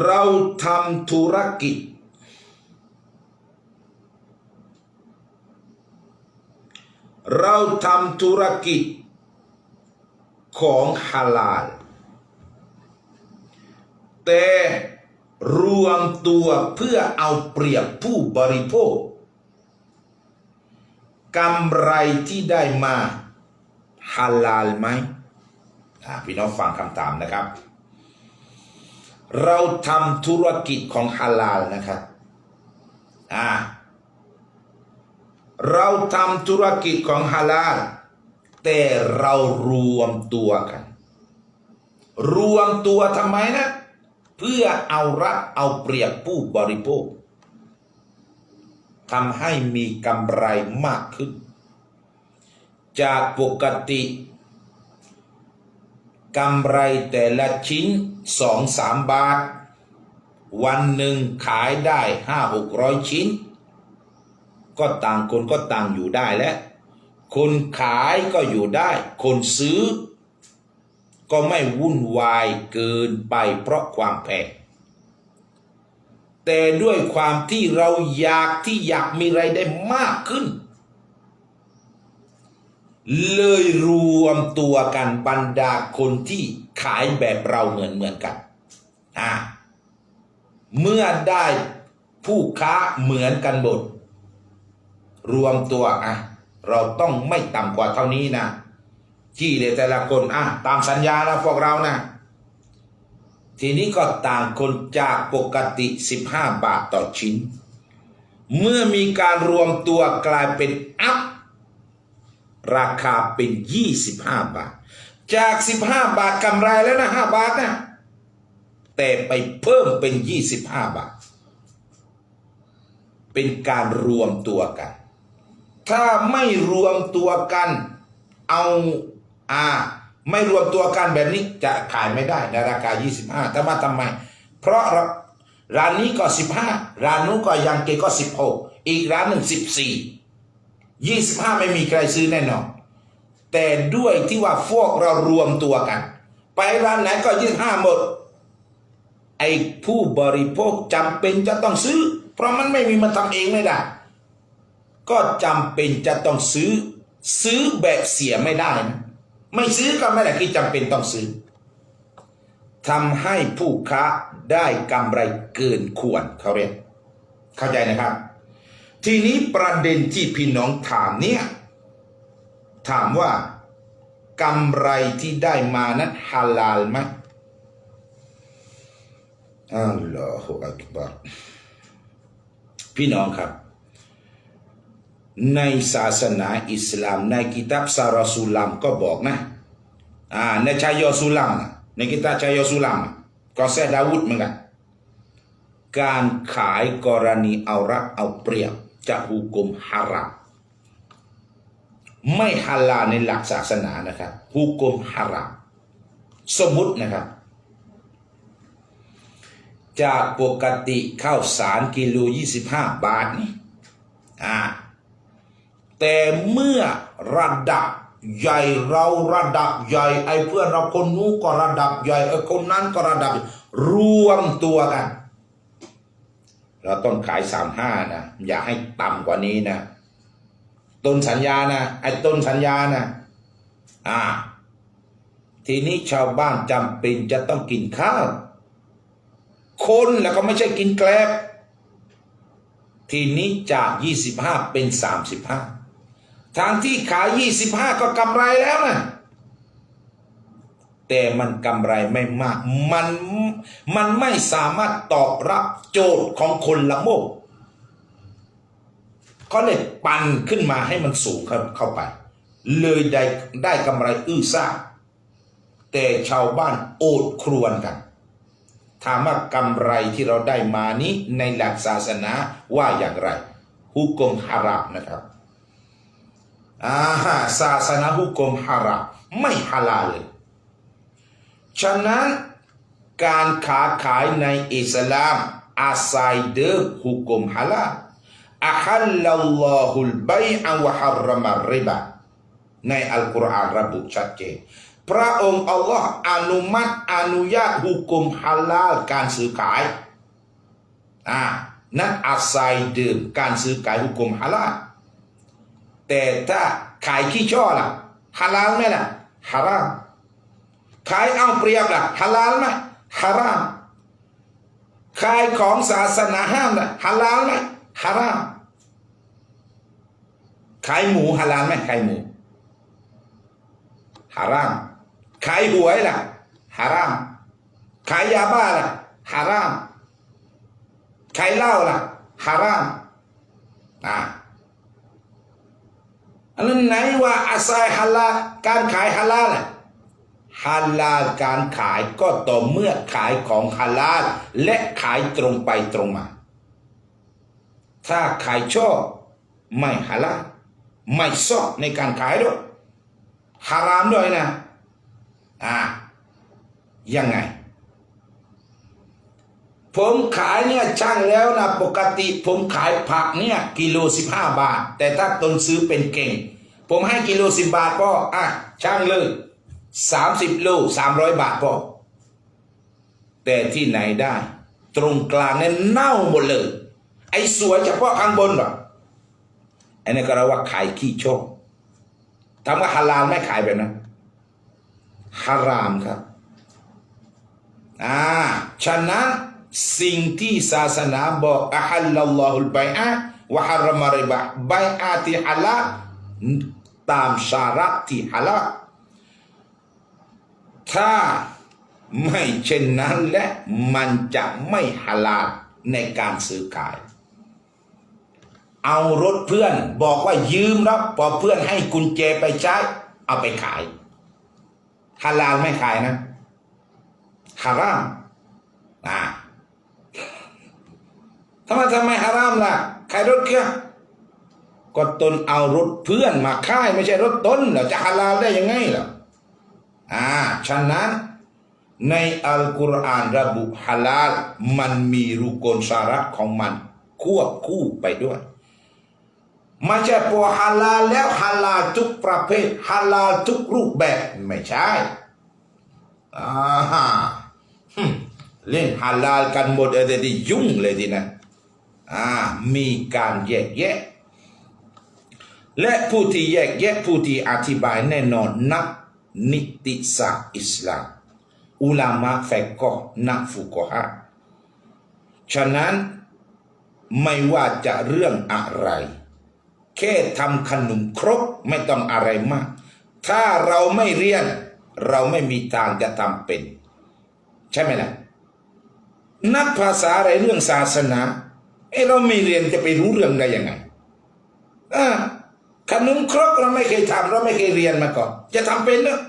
เราทำธุรกิจ เราทำธุรกิจ ของฮาลาล แต่รวมตัวเพื่อเอาเปรียบผู้บริโภคกำไรที่ได้มาฮาลาลไหมพี่น้องฟังคำถามนะครับ เราทำธุรกิจของฮาลาลนะครับอ่าเราทำธุรกิจของฮาลาลแต่เรารวมตัวกัน รวมตัวทำไมนะ เพื่อเอารัดเอาเปรียบผู้บริโภคทำให้มีกำไรมากขึ้น จากปกติ กำไรแต่ละชิ้นสองสามบาท วันหนึ่งขายได้ห้าหกร้อยชิ้น ก็ต่างคนก็ต่างอยู่ได้แล้วคนขายก็อยู่ได้ คนซื้อ ก็ไม่วุ่นวายเกินไปเพราะความแพงแต่ด้วยความที่เราอยากที่อยากมีไรายได้มากขึ้น เลยรวมตัวกันบรรดาคนที่ขายแบบเราเหมือนเหมือนกันอ่าเมื่อได้ผู้ค้าเหมือนกันหมดรวมตัวอะเราต้องไม่ต่ำกว่าเท่านี้นะที่เลยแต่ละคนอะตามสัญญานะพวกเรานะทีนี้ก็ต่างคนจากปกติ 15 บาทต่อชิ้น เมื่อมีการรวมตัวกลายเป็นอัพ ราคาเป็น 25 บาท จาก 15 บาทกำไรแล้วนะ 5 บาทนะ แต่ไปเพิ่มเป็น 25 บาท เป็นการรวมตัวกัน ถ้าไม่รวมตัวกัน เอาอ่าไม่รวมตัวกันแบบนี้จะขายไม่ได้ในราคา 25ถ้ามาทำไม เพราะร้านนี้ก็ 15 ร้านนู้นก็ยังเกก็ 16 อีกร้านหนึ่ง14 25ไม่มีใครซื้อแน่นอน แต่ด้วยที่ว่าพวกเรารวมตัวกัน ไปร้านไหนก็25หมด ไอ้ผู้บริโภคจำเป็นจะต้องซื้อ เพราะมันไม่มีมันทำเองไม่ได้ ก็จำเป็นจะต้องซื้อ ซื้อแบบเสียไม่ได้นะไม่ซื้อก็ไม่ได้คือจำเป็นต้องซื้อทำให้ผู้ค้าได้กำไรเกินควรเขาเรียกเข้าใจนะครับ ทีนี้ประเด็นที่พี่น้องถามเนี่ยถามว่ากำไรที่ได้มานั้นฮาลาลไหมอัลลอฮฺอักบัรพี่น้องครับ ในศาสนาอิสลาม ในกิตับซารสุลัมก็บอกนะอ่าในชายอสุลัมในกิตับชายอสุลัมก็แซดาวุธเหมือนกันการขายกรณีเอารักเอาเปรียบ จะหุกมฮารามไม่ฮาลาในหลักศาสนานะครับหุกมฮารามสมมุตินะครับ จากปกติข้าวสารกิโล25 บาทนี่อ่าแต่เมื่อระดับใหญ่เราระดับใหญ่ไอ้เพื่อนเราคนนู้นก็ระดับใหญ่ไอ้คนนั้นก็ระดับรวมตัวกัน เราต้องขายสามห้านะอย่าให้ต่ำกว่านี้นะต้นสัญญานะไอ้ต้นสัญญานะอ่า ทีนี้ชาวบ้านจำเป็นจะต้องกินข้าว คนแล้วก็ไม่ใช่กินแกลบทีนี้จาก 25 เป็น 35 ทางที่ขาย 25 ก็กำไรแล้วนะ แต่มันกำไรไม่มาก มันมันไม่สามารถตอบรับโจทย์ของคนละโมกก็เลยปั่นขึ้นมาให้มันสูงเข้าเข้าไป เลยได้ได้กำไรอื้อซ่าแต่ชาวบ้านโอดครวญกันถามว่ากำไรที่เราได้มานี้ในหลักศาสนาว่าอย่างไรฮุกกมฮารามนะครับอ่าศาสนาฮุกกมฮารามไม่ฮาลาลเลย ฉะนั้นการค้าขายในอิสลามอาศัยเดิมฮุกกมฮาลาอัฮัลลัลลอฮุลบัยอะวะฮัรรมัรริบะในอัลกุรอานระบุชัดเจนพระองค์อัลลอฮ์อนุมัติอนุญาตหุกุมฮาลาลการซื้อขายอ่านั่นอาศัยเดิมการซื้อขายหุกุมฮาลาลแต่ถ้าขายขี้ช่อล่ะฮาลาลไหมล่ะฮาราม ขายเอาเปรียบล่ะฮาลาลไหมฮารามขายของศาสนาห้ามล่ะฮาลาลไหมฮารามขายหมูฮาลาลไหมขายหมูฮารามขายหวยล่ะฮารามขายยาบ้าล่ะฮารามขายเหล้าล่ะฮารามอ่าอันนั้นไหนว่าอาศัยฮาลาการขายฮาลาลน่ะ ฮาลาลการขายก็ต่อเมื่อขายของฮาลาลและขายตรงไปตรงมา ถ้าขายช่อไม่ฮาลาลไม่ซอกในการขายด้วยฮารามด้วยนะ อ่า ยังไง ผมขายเนี่ยช่างแล้วนะ ปกติผมขายผักเนี่ย กิโลสิบห้าบาท แต่ถ้าตนซื้อเป็นเก่ง ผมให้กิโลสิบบาทก็อะช่างเลย สามสิบโลสามร้อยบาทพอแต่ที่ไหนได้ ตรงกลางเนี่ยเน่าหมดเลย ไอ้สวยเฉพาะข้างบนหรออันนี้ก็เรียกว่าขายขี้โชคถามว่าฮาลาลไม่ขายแบบนั้นฮารามครับอ่าฉะนั้นสิ่งที่ศาสนาบอกอะฮัลลัลลอฮุลไบอะวะฮารามะริบะไบอะที่ฮาลาตามชาระที่ฮาลา ถ้าไม่เช่นนั้นและมันจะไม่ฮาลาลในการซื้อขาย เอารถเพื่อนบอกว่ายืมแล้วพอเพื่อนให้กุญแจไปใช้ เอาไปขายฮาลาลไม่ขายนะฮารามอ่าทำไมทำไมฮารามล่ะขายรถเครื่องก็ตนเอารถเพื่อนมาค่ายไม่ใช่รถตนเรอจะฮาลาลได้ยังไงล่ะ อ่าฉะนั้นในอัลกุรอานระบุฮาลาลมันมีรุกลสาระของมันควบคู่ไปด้วยไม่ใช่พอฮาลาลแล้วฮาลาลทุกประเภทฮาลาลทุกรูปแบบไม่ใช่อ่าฮึเล่นฮาลาลกันหมดเลยที่ยุ่งเลยทีนะอ่ามีการแยกแยะ และผู้ที่แยกแยะผู้ที่อธิบายแน่นอนนัก นิติศาสตร์อิสลาม อุลามะแฟกกอนักฟุกฮะฉะนั้นไม่ว่าจะเรื่องอะไร แค่ทำขนมครกไม่ต้องอะไรมาก ถ้าเราไม่เรียน เราไม่มีทางจะทำเป็น ใช่ไหมล่ะ นักภาษาอะไรเรื่องศาสนา เอ้เราไม่เรียนจะไปรู้เรื่องได้ยังไงอ่า ขนมครกเราไม่เคยทำเราไม่เคยเรียนมาก่อน จะทำเป็นเนอะ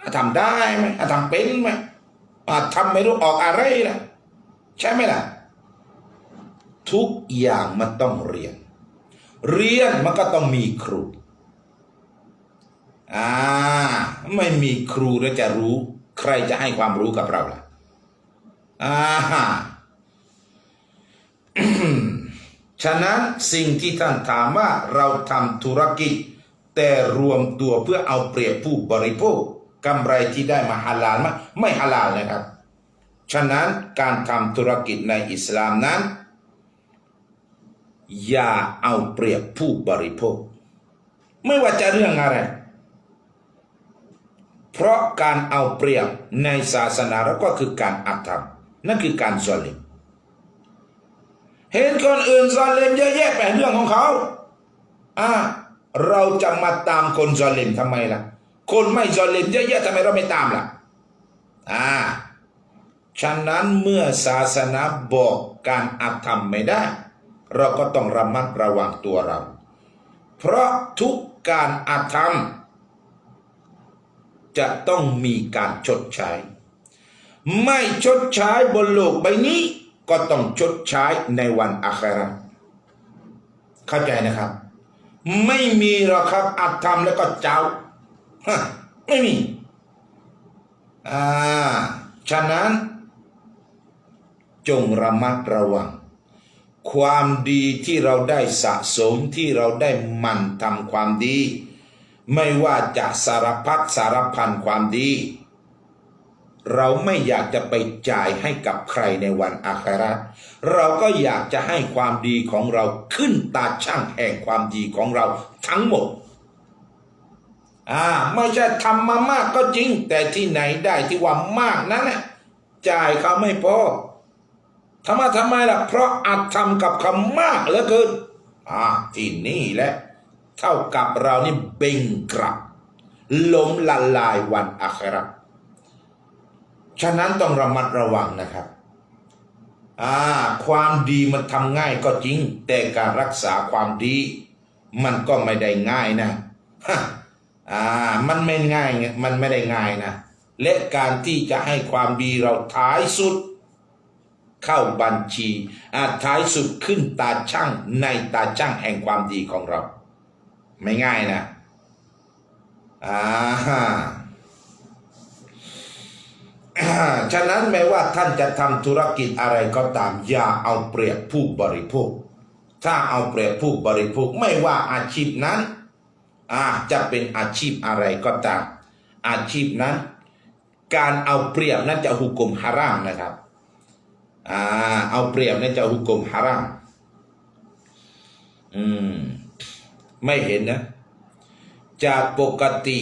อะทำได้ไหมทำเป็นไหมอะทำไม่รู้ออกอะไรล่ะใช่ไหมล่ะ ทุกอย่างมันต้องเรียน เรียนมันก็ต้องมีครูอ่าไม่มีครูแล้วจะรู้ ใครจะให้ความรู้กับเราล่ะอ่า ฉะนั้นสิ่งที่ท่านถามว่าเราทำธุรกิจ แต่รวมตัวเพื่อเอาเปรียบผู้บริโภคกำไรที่ได้มาฮาลาลไหมไม่ฮาลาลนะครับ ฉะนั้นการทำธุรกิจในอิสลามนั้น อย่าเอาเปรียบผู้บริโภค ไม่ว่าจะเรื่องอะไร เพราะการเอาเปรียบในศาสนาเราก็คือการอาธรรมนั่นคือการซอลิม เห็นคนอื่นซอลิมเยอะแยะไปเรื่องของเขาอ่าเราจะมาตามคนซอลิมทำไมล่ะ คนไม่ซอลิมเยอะแยะทำไมเราไม่ตามล่ะอ่าฉะนั้นเมื่อศาสนาบอกการอาธรรมไม่ได้ เราก็ต้องระมัดระวังตัวเรา เพราะทุกการอาธรรม จะต้องมีการชดใช้ ไม่ชดใช้บนโลกใบนี้ ก็ต้องชดใช้ในวันอาคราเข้าใจนะครับ ไม่มีหรอกครับอาธรรมแล้วก็เจ้าฮไม่มีอ่าฉะนั้น จงระมัดระวัง ความดีที่เราได้สะสมที่เราได้มันทำความดี ไม่ว่าจะสารพัดสารพันความดี เราไม่อยากจะไปจ่ายให้กับใครในวันอาคราเราก็อยากจะให้ความดีของเราขึ้นตาช่างแห่งความดีของเราทั้งหมดอ่าไม่ใช่ทำมามากก็จริง แต่ที่ไหนได้ที่ว่ามากนั้นน่ะจ่ายเขาไม่พอทำไมทำไมล่ะ เพราะอาจทำกับคำมากเหลือเกินอ่าที่นี่แหละเท่ากับเรานี่เบ่งกลับล้มละลายวันอาครา ฉะนั้นต้องระมัดระวังนะครับอ่าความดีมันทำง่ายก็จริง แต่การรักษาความดี มันก็ไม่ได้ง่ายนะอ่ามันไม่ง่ายไงมันไม่ได้ง่ายนะ และการที่จะให้ความดีเราท้ายสุด เข้าบัญชีอาท้ายสุดขึ้นตาช่างในตาช่างแห่งความดีของเรา ไม่ง่ายนะอ่า ฉะนั้นแม้ว่าท่านจะทำธุรกิจอะไรก็ตาม อย่าเอาเปรียบผู้บริโภค ถ้าเอาเปรียบผู้บริโภคไม่ว่าอาชีพนั้นอาจะเป็นอาชีพอะไรก็ตาม อาชีพนั้น การเอาเปรียบนั้นจะหุกกลมฮารามนะครับอ่าเอาเปรียบนั้นจะหุกกลมฮารามอืมไม่เห็นนะ จากปกติ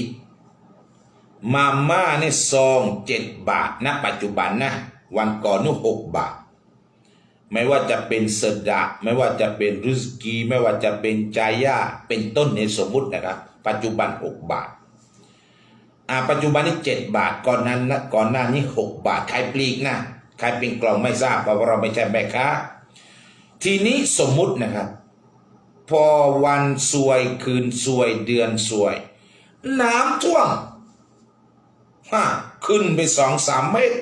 มาม่าเนี่ยซองเจ็ดบาทณปัจจุบันนะวันก่อนนู่หกบาท ไม่ว่าจะเป็นเสดะไม่ว่าจะเป็นรุสกีไม่ว่าจะเป็นจายาเป็นต้นในสมมุตินะครับ ปัจจุบันหกบาทอ่าปัจจุบันนี้เจ็ดบาทก่อนนั้นนะก่อนหน้านี้หกบาทขายปลีกนะขายเป็นกล่องไม่ทราบเพราะเราไม่ใช่แม่ค้าทีนี้สมมุตินะครับ พอวันสวยคืนสวยเดือนสวย น้ำท่วม ขึ้นไปสองสามเมตร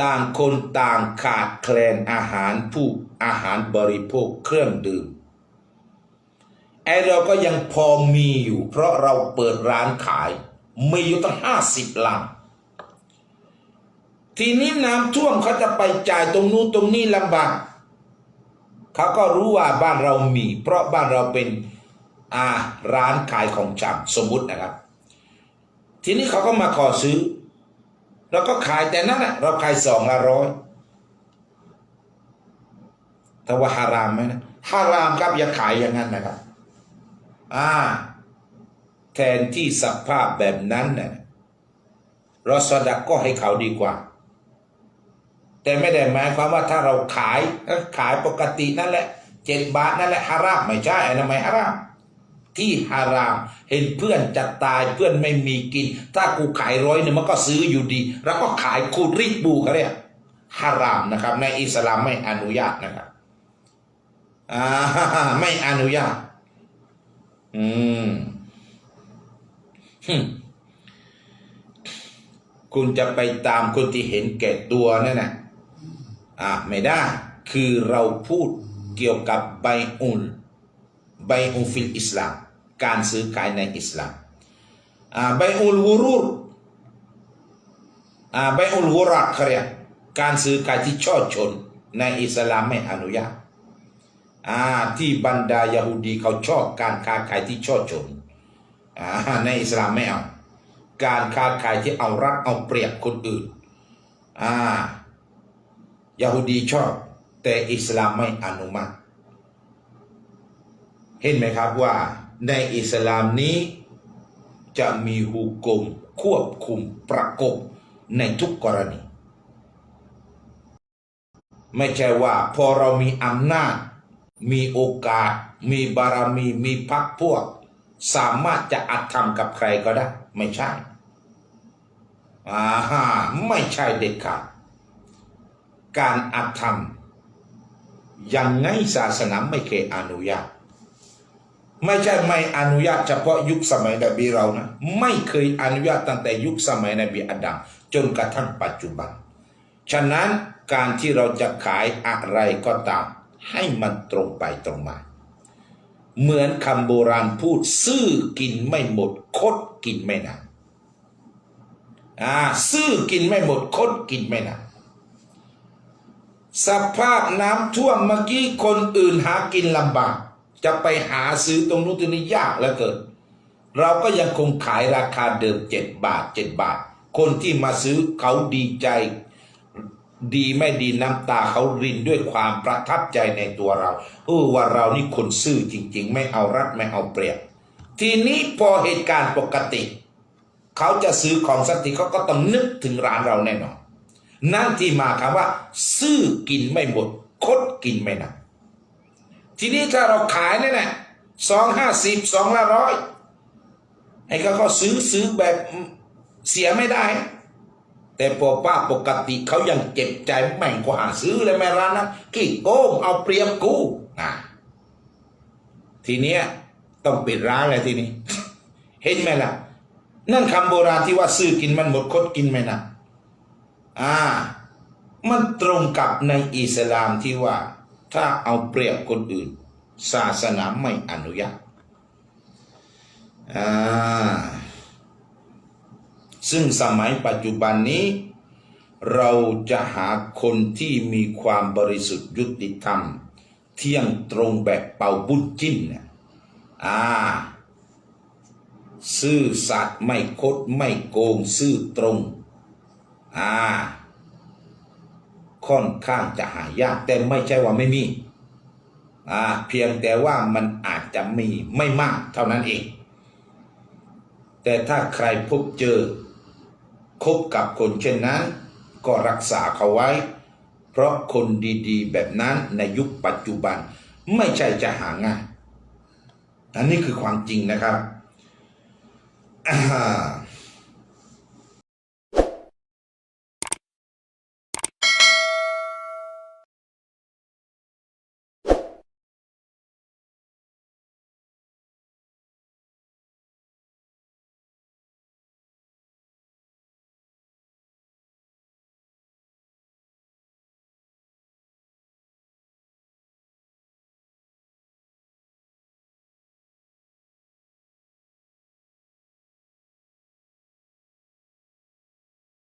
ต่างคนต่างขาดแคลนอาหารผู้อาหารบริโภคเครื่องดื่มไอเราก็ยังพอมีอยู่ เพราะเราเปิดร้านขาย มีอยู่ตั้งห้าสิบลังทีนี้น้ำท่วมเขาจะไปจ่ายตรงนู้นตรงนี้ลำบากเขาก็รู้ว่าบ้านเรามี เพราะบ้านเราเป็นอาร้านขายของชำสมมุตินะครับ ทีนี้เขาก็มาขอซื้อ เราก็ขายแต่นั้นนะเราขายสองละร้อยแต่ว่าฮารามไหมนะฮารามครับอย่าขายอย่างนั้นนะครับ อ่า แทนที่สภาพแบบนั้นเนี่ยเราสดักก็ให้เขาดีกว่า แต่ไม่ได้หมายความว่าถ้าเราขายขายปกตินั่นแหละเจ็ดบาทนั่นแหละฮารามไม่ใช่อันนั้นไม่ฮาราม ที่ฮาราม เห็นเพื่อนจะตายเพื่อนไม่มีกิน ถ้ากูขายร้อยหนึ่งมันก็ซื้ออยู่ดี แล้วก็ขายคูริบบูเขาเรียกฮารามนะครับ ในอิสลามไม่อนุญาตนะครับอ่าไม่อนุญาต อืมฮึ่มคุณจะไปตามคนที่เห็นแก่ตัวนั่นนะอ่าไม่ได้ คือเราพูดเกี่ยวกับใบอุลใบอุฟิลอิสลาม การซื้อขายในอิสลามอ่าใบอุลวูรุรอ่าใบอุลวูรักเขาเรียกการซื้อขายที่ช่อชนในอิสลามไม่อนุญาตอ่าที่บรรดายาฮูดีเขาชอบการค้าขายที่ช่อชนอ่าในอิสลามไม่เอาการค้าขายที่เอารัดเอาเปรียบคนอื่นอ่ายาฮูดีชอบ แต่อิสลามไม่อนุมัติ เห็นไหมครับว่า ในอิสลามนี้ จะมีหุกมควบคุมประกบในทุกกรณี ไม่ใช่ว่าพอเรามีอำนาจ มีโอกาส มีบารมีมีพักพวก สามารถจะอัดทำกับใครก็ได้ ไม่ใช่อ่าฮะไม่ใช่เด็ดขาดการอัดทำยังไงศาสนาไม่เคยอนุญาต ไม่ใช่ไม่อนุญาตเฉพาะยุคสมัยนบีเรานะไม่เคยอนุญาตตั้งแต่ยุคสมัยนบีอาดัมจนกระทั่งปัจจุบัน ฉะนั้นการที่เราจะขายอะไรก็ตาม ให้มันตรงไปตรงมา เหมือนคำโบราณพูดซื่อกินไม่หมด คดกินไม่นานอ่าซื่อกินไม่หมด คดกินไม่นานสภาพน้ำท่วมเมื่อกี้คนอื่นหากินลำบาก จะไปหาซื้อตรงนู้นตรงนี้ยากเหลือเกินเราก็ยังคงขายราคาเดิมเจ็ดบาทเจ็ดบาท คนที่มาซื้อเขาดีใจ ดีไม่ดีน้ำตาเขารินด้วยความประทับใจในตัวเราเออว่าเรานี่คนซื่อจริง ๆ ไม่เอารัดไม่เอาเปรียบทีนี้พอเหตุการณ์ปกติ เขาจะซื้อของสักทีเขาก็ต้องนึกถึงร้านเราแน่นอนนั่นที่มาคำว่า ซื้อกินไม่หมดคดกินไม่นัก ทีนี้ถ้าเราขายเนี่ยนะสองห้าสิบสองละร้อยไอ้เขาก็ซื้อซื้อแบบเสียไม่ได้ แต่พอป้าปกติเขายังเจ็บใจแม่งกว่าซื้อเลยแม่ร้านนะขี้โกงเอาเปรียบกูนะทีเนี้ยต้องปิดร้านเลยทีนี้ เห็นไหมล่ะ นั่นคำโบราณที่ว่าซื้อกินมันหมดคดกินไหมนะอ่า มันตรงกับในอิสลามที่ว่า ถ้าเอาเปรียบคนอื่น ศาสนาไม่อนุญาตซึ่งสมัยปัจจุบันนี้ เราจะหาคนที่มีความบริสุทธิ์ยุติธรรม เที่ยงตรงแบบเป่าบุญจิ้นเนี่ยอ่าซื่อสัตย์ไม่คดไม่โกง ซื่อตรง อ่า ค่อนข้างจะหายาก แต่ไม่ใช่ว่าไม่มีอ่าเพียงแต่ว่ามันอาจจะมีไม่มากเท่านั้นเอง แต่ถ้าใครพบเจอ คบกับคนเช่นนั้น ก็รักษาเขาไว้ เพราะคนดีๆ แบบนั้นในยุคปัจจุบันไม่ใช่จะหาง่ายอันนี้คือความจริงนะครับอ่า